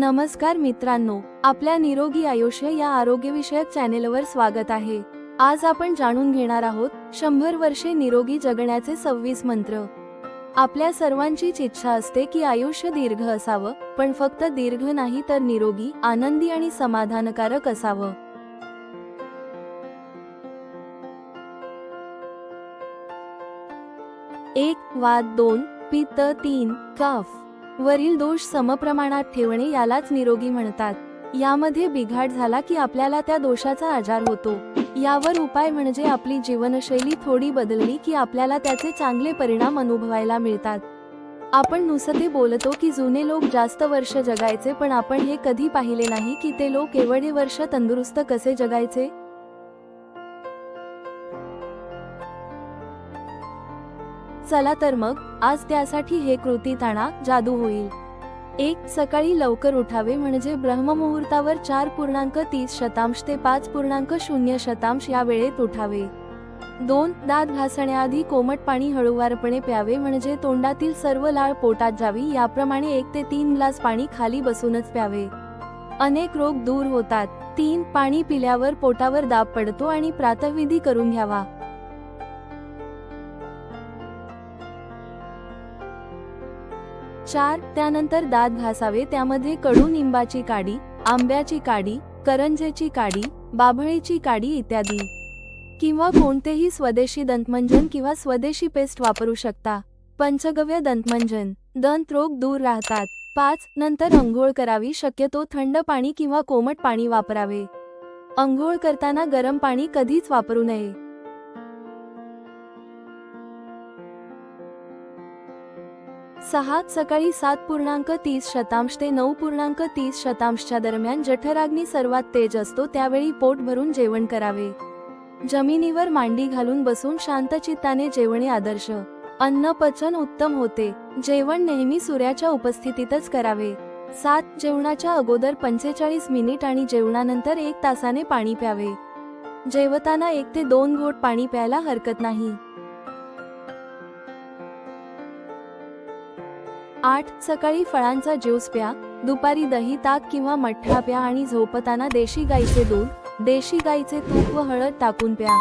नमस्कार मित्रांनो आपल्या निरोगी आयुष्य या आरोग्यविषयक चॅनेलवर स्वागत आहे. आज आपण जाणून घेणार आहोत शंभर वर्षे निरोगी जगण्याचे सव्वीस मंत्र. आपल्या सर्वांचीच इच्छा असते की आयुष्य दीर्घ असावं पण फक्त दीर्घ नाही तर निरोगी आनंदी आणि समाधानकारक असावं. एक वाद दोन पित्त तीन कफ. वरील दोष समप्रमाणात ठेवणे यालाच निरोगी म्हणतात. यामध्ये बिघाड झाला की आपल्याला त्या दोषाचा आजार होतो. यावर उपाय म्हणजे आपली जीवनशैली थोडी बदलली की आपल्याला त्याचे चांगले परिणाम अनुभवायला मिळतात. आपण नुसते बोलतो की जुने लोक जास्त वर्ष जगायचे पण आपण हे कधी पाहिले नाही की ते लोक एवढे वर्ष तंदुरुस्त कसे जगायचे? चला तर मग आज त्यासाठी हे कृती ताणा जादू होईल. एक सकाळी लवकर उठावे म्हणजे ब्रह्ममुहूर्तावर चार पूर्णांक तीस शतांश ते पाच पूर्णांक शून्य शतांश या वेळेत उठावे. दोन दात घासण्याआधी कोमट पाणी हळूवारपणे प्यावे म्हणजे तोंडातील सर्व लाळ पोटात जावी याप्रमाणे एक ते तीन ग्लास पाणी खाली बसूनच प्यावे. अनेक रोग दूर होतात. तीन पाणी पिल्यावर पोटावर दाब पडतो आणि प्रातविधी करून घ्यावा. चार त्यानंतर दात घासावे त्यामध्ये कडुनिंबाची काडी आंब्याची काडी करंजेची काडी बाभळीची काडी इत्यादी. किंवा कोणतेही स्वदेशी दंतमंजन किंवा स्वदेशी पेस्ट वापरू शकता. पंचगव्य दंतमंजन. दंत रोग दूर राहतात. पाच नंतर अंघोळ करावी शक्यतो थंड पाणी किंवा कोमट पाणी वापरावे. अंघोळ करताना गरम पाणी कधीच वापरू नये. सहा सकाळी सात पूर्णांक तीस शतांश ते नऊ पूर्णांक तीस शतांशच्या दरम्यान जठराग्नी सर्वात तेज असतो त्यावेळी पोट भरून जेवण करावे. जमिनीवर मांडी घालून बसून शांतचित्ताने जेवणे आदर्श. अन्न पचन उत्तम होते. जेवण नेहमी सूर्याच्या उपस्थितीतच करावे. सात जेवणाच्या अगोदर पंचेचाळीस मिनिट आणि जेवणानंतर एक तासाने पाणी प्यावे. जेवताना एक ते दोन घोट पाणी प्यायला हरकत नाही. आठ सकाळी फळांचा ज्यूस प्या दुपारी दही ताक किंवा मठ्ठा प्या आणि झोपताना देशी गाईचे दूध देशी गाईचे तूप व हळद टाकून प्या.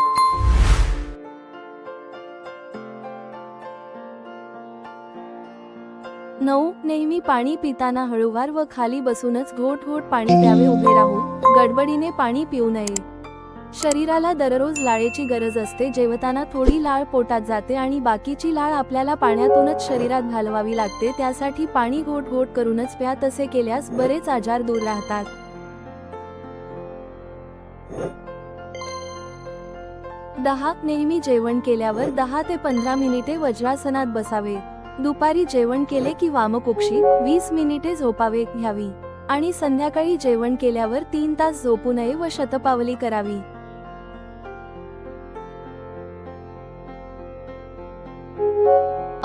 नऊ नेहमी पाणी पिताना हळूवार व खाली बसूनच घोट घोट पाणी प्यावे उभे राहून गडबडीने पाणी पिऊ नये. शरीराला दररोज लाळेची गरज असते जेवताना थोडी लाळ पोटात जाते आणि बाकीची लाळ आपल्याला पाण्यातूनच शरीरात घालवावी लागते त्यासाठी पाणी घोट घोट करूनच प्या तसे केल्यास बरेच आजार दूर राहतात. दहा नेहमी जेवण केल्यावर दहा ते पंधरा मिनिटे वज्रासनात बसावे. दुपारी जेवण केले की वामकुक्षी वीस मिनिटे झोपावे घ्यावी आणि संध्याकाळी जेवण केल्यावर तीन तास झोपू नये व शतपावली करावी.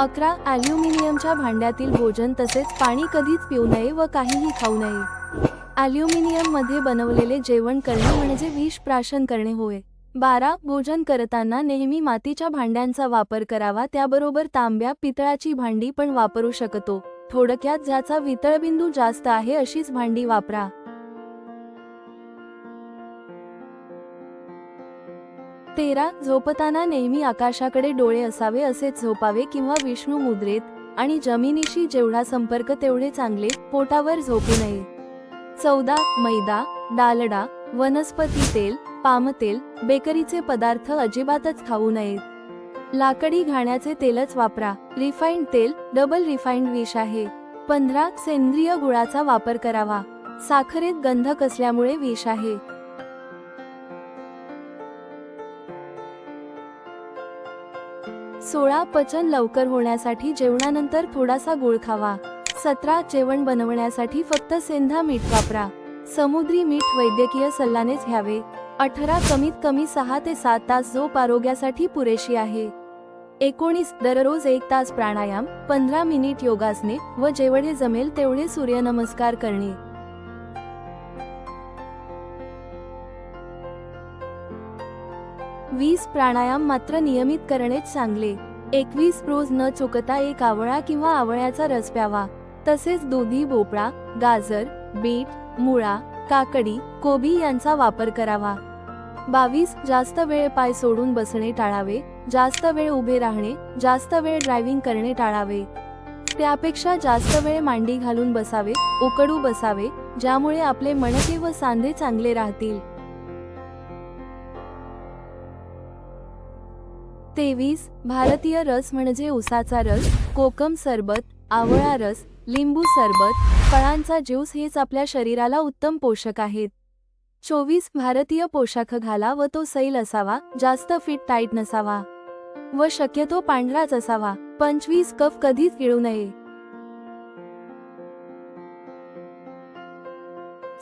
अकरा ॲल्युमिनियमच्या भांड्यातील भोजन तसेच पाणी कधीच पिऊ नये व काहीही खाऊ नये. ॲल्युमिनियममध्ये बनवलेले जेवण करणे म्हणजे विष प्राशन करणे होय. बारा भोजन करताना नेहमी मातीच्या भांड्यांचा वापर करावा त्याबरोबर तांब्या पितळाची भांडी पण वापरू शकतो. थोडक्यात ज्याचा वितळबिंदू जास्त आहे अशीच भांडी वापरा. तेरा झोपताना नेहमी आकाशाकडे डोळे असावे असेच झोपावे किंवा विष्णू मुद्रेत आणि जमिनीशी जेवढा संपर्क तेवढे चांगले पोटावर झोपू नये. चौदा मैदा डालडा वनस्पती तेल पामतेल बेकरीचे पदार्थ अजिबातच खाऊ नयेत लाकडी घाण्याचे तेलच वापरा. रिफाईंड तेल डबल रिफाईंड विष आहे. पंधरा सेंद्रिय गुळाचा वापर करावा. साखरेत गंधक असल्यामुळे विष आहे. सोळा पचन लवकर होण्यासाठी जेवणानंतर थोडासा गुळ खावा. सतरा जेवण बनवण्यासाठी फक्त सेंधा मीठ वापरा. समुद्री मीठ वैद्यकीय सल्लानेच घ्यावे. अठरा कमीत कमी सहा ते सात तास झोप आरोग्यासाठी पुरेशी आहे. एकोणीस दररोज एक तास प्राणायाम पंधरा मिनिट योगासने व जेवढे जमेल तेवढे सूर्यनमस्कार करणे. वीस प्राणायाम मात्र नियमित करणेच चांगले. एकवीस रोज न चुकता एक आवळा किंवा आवळ्याचा रस प्यावा. तसेच दुधी भोपळा गाजर बीट मुळा काकडी कोबी यांचा वापर करावा. बावीस जास्त वेळ पाय सोडून बसणे टाळावे. जास्त वेळ उभे राहणे जास्त वेळ ड्रायव्हिंग करणे टाळावे. त्यापेक्षा जास्त वेळ मांडी घालून बसावे उकडू बसावे ज्यामुळे आपले मणके व सांधे चांगले राहतील. तेवीस भारतीय रस म्हणजे उसाचा रस कोकम सरबत आवळा रस लिंबू सरबत फळांचा ज्यूस हेच आपल्या शरीराला उत्तम पोषक आहेत. चोवीस भारतीय पोशाख घाला व तो सैल असावा जास्त फिट टाईट नसावा. व शक्यतो पांढराच असावा पंचवीस कफ कधीच गिळू नये.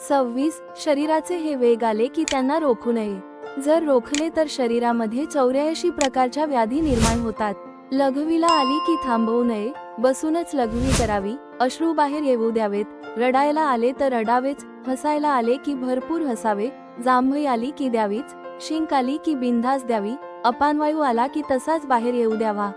सव्वीस शरीराचे हे वेग आले की त्यांना रोखू नये. जर रोखले तर शरीरामध्ये चौऱ्याऐंशी प्रकारच्या व्याधी निर्माण होतात. लघवीला आली की थांबवू नये बसूनच लघवी करावी अश्रू बाहेर येऊ द्यावेत रडायला आले तर रडावेच हसायला आले की भरपूर हसावे जांभई आली की द्यावीच शिंक आली की बिनधास द्यावी अपानवायू आला की तसाच बाहेर येऊ द्यावा.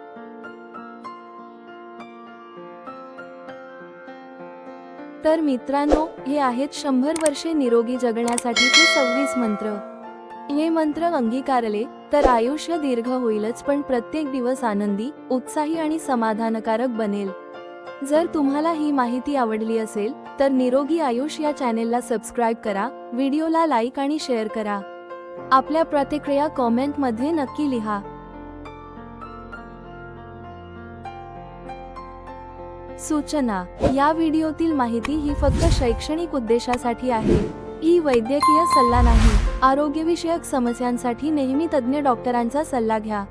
तर मित्रांनो हे आहेत शंभर वर्षे निरोगी जगण्यासाठीचे सव्वीस मंत्र. हे मंत्र अंगीकारले तर आयुष्य दीर्घ होईलच पण प्रत्येक दिवस आनंदी उत्साही आणि समाधानकारक बनेल. जर तुम्हाला ही माहिती आवडली असेल तर निरोगी आयुष या चॅनेलला सबस्क्राईब करा व्हिडिओला लाईक आणि शेअर करा. आपल्या प्रतिक्रिया कॉमेंटमध्ये नक्की लिहा. सूचना. या व्हिडिओतील माहिती ही फक्त शैक्षणिक उद्देशासाठी आहे. ही वैद्यकीय सल्ला नाही. आरोग्यविषयक समस्यांसाठी नेहमी तज्ज्ञ डॉक्टरांचा सल्ला घ्या.